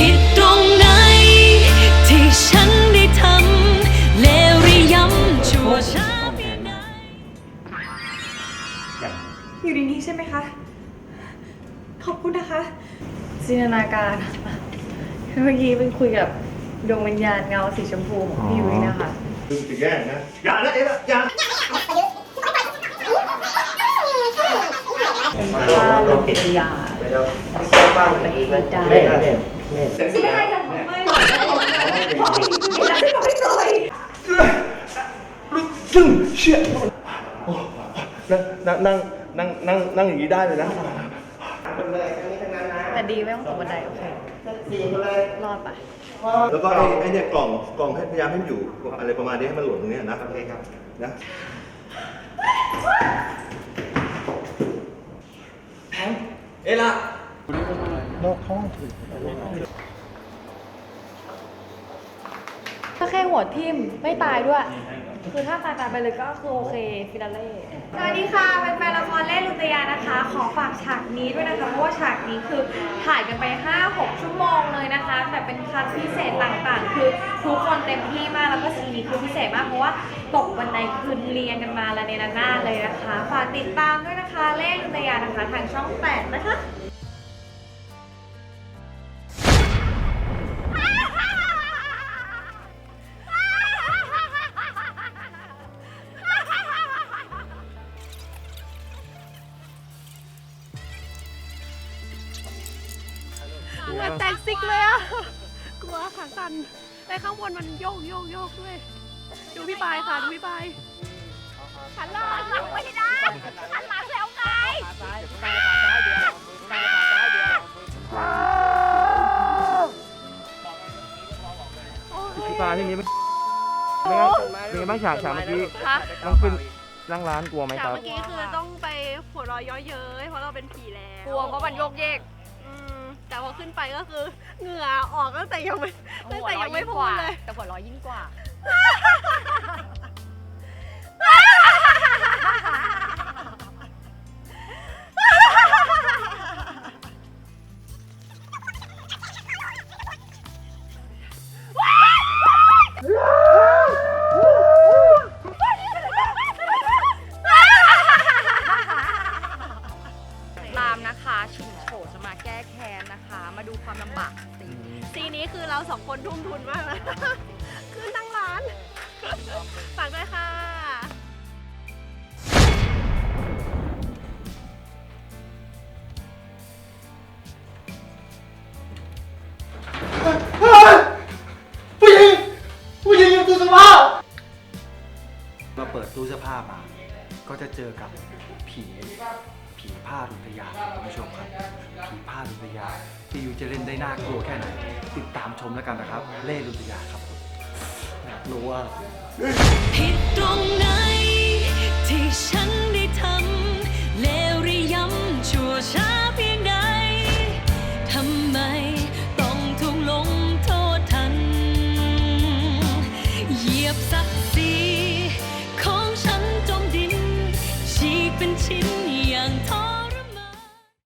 ผิดตรงไหน ที่ฉันได้ทำเลวหรือย้ำชั่วช้าเพียงใดอยู่ในนี้ใช่ไหมคะ ขอบคุณนะคะ จินตนาการ เมื่อกี้เป็นคุยกับดวงวิญญาณเงาสีชมพูของพี่ยุ้ยนะคะคือจะแย่งนะ อย่านะเอ๊ะอย่าถ้าลงปิดยา ไป อีกได้ไม่ได้ไม่ได้ซึ่งเชี่ยโอ้นั่งนั่งนั่งนั่งนั่งอย่างนี้ได้เลยนะแต่ดีไม่ต้องตกบันไดโอเครอดไปแล้วก็ไอ้ไอ้เนี่ยกล่องกล่องให้พยายามให้มันอยู่อะไรประมาณนี้ให้มันหล่นตรงนี้นะโอเคครับนะเอ๊ะล่ะ ถ้าแค่หัวทิ่มไม่ตายด้วย คือถ้าตายตายไปเลยก็คือโอเคฟินาเล่สวัสดีค่ะเป็นแฟนละครเล่นลุตยานะคะ ขอฝากฉากนี้ด้วยนะคะเพราะว่าฉากนี้คือถ่ายกันไป 5-6 ชั่วโมงเลยนะคะ แต่เป็นคัดพิเศษต่างๆ คือทุกคนเต็มที่มากแล้วก็ซีนนี้คือพิเศษมากเพราะว่าตกบันไดคืนเรียงกันมาแล้วในระนาดเลยนะคะฝากติดตามด้วยนะคะเล่นลุตยานะคะ ทางช่อง 8 นะคะ แตกซิกเลยอะกลัวขาสั่นแต่ข้างบนมันโยกโยกโยกด้วย ดูพี่ปายค่ะ ดูพี่ปายหันหลังหันหลังไม่ได้หันหลังแล้วไงโอ้ยพี่ปลาที่นี้ไม่ไม่งั้นเป็นไงบ้างฉากฉากเมื่อกี้คะต้องขึ้นนั่งร้านกลัวไหมจากครับ เมื่อกี้คือต้องไปหัวเรอยย้อยเย้ยเพราะเราเป็นผีแล้ว กลัวเพราะมันโยกเยกอืม แต่พอขึ้นไปก็คือเหงื่อออกตั้งแต่ยังไม่ตั้งแต่ยังไม่หัพูวดเราะเลย แต่หัวเร้อยยิ่งกว่า ความลำบากสีซีนี้คือเราสองคนทุ่มทุนมากนะ ขึ้นทั้งร้าน ฝากด้วยค่ะ ผู้หญิงผู้หญิงอยู่ตู้เสื้อผ้าเราเปิดตู้เสื้อผ้ามา ก็จะเจอกับผี ผีผ้าลุทยาคุณผู้ชมครับ ผีผ้าลุทยาที่ยูจะเล่นได้น่ากลัวแค่ไหน ติดตามชมแล้วกันนะครับ เล่ลุทยาครับน่ากลัวผิดตรงไหน